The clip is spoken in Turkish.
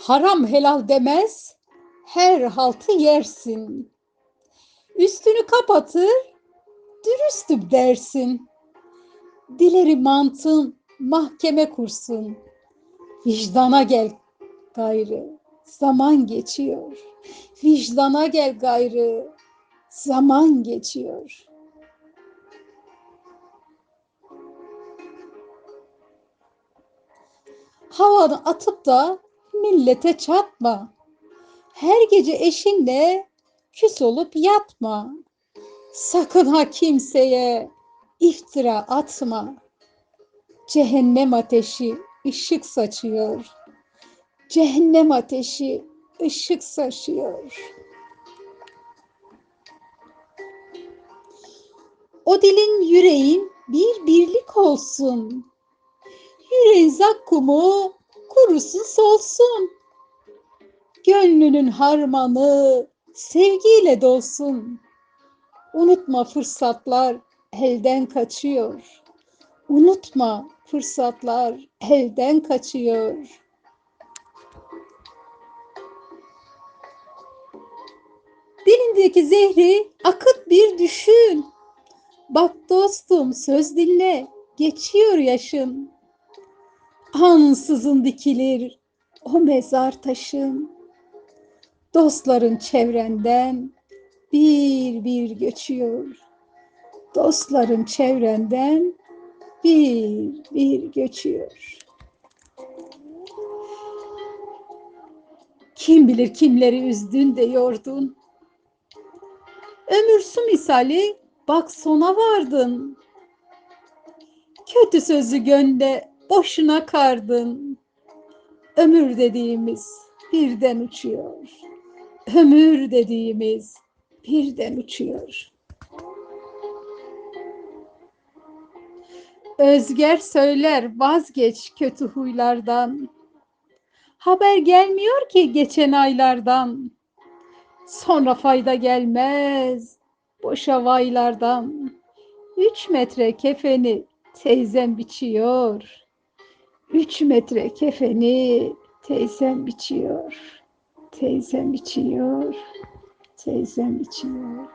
Haram helal demez, her haltı yersin. Üstünü kapatır, dürüstüm dersin. Dileri mantın mahkeme kursun. Vicdana gel gayrı, zaman geçiyor. Vicdana gel gayrı, zaman geçiyor. Havanı atıp da millete çatma. Her gece eşinle küs olup yatma. Sakın ha kimseye iftira atma. Cehennem ateşi ışık saçıyor. Cehennem ateşi ışık saçıyor. O dilin yüreğin bir birlik olsun. Yüreğin zakkumu kurusun solsun. Gönlünün harmanı sevgiyle dolsun. Unutma fırsatlar elden kaçıyor. Unutma fırsatlar elden kaçıyor. Dilindeki zehri akıt bir düşün. Bak dostum söz dinle, geçiyor yaşın. Ansızın dikilir o mezar taşın. Dostların çevrenden bir bir göçüyor. Dostların çevrenden bir bir göçüyor. Kim bilir kimleri üzdün de yordun. Ömür su misali bak sona vardın. Kötü sözü gönde boşuna kardın. Ömür dediğimiz birden uçuyor. Ömür dediğimiz birden uçuyor. Özger söyler vazgeç kötü huylardan. Haber gelmiyor ki geçen aylardan. Sonra fayda gelmez boşa vaylardan. Üç metre kefeni teyzem biçiyor. Üç metre kefeni teyzem biçiyor. Teyzem biçiyor. Teyzem biçiyor.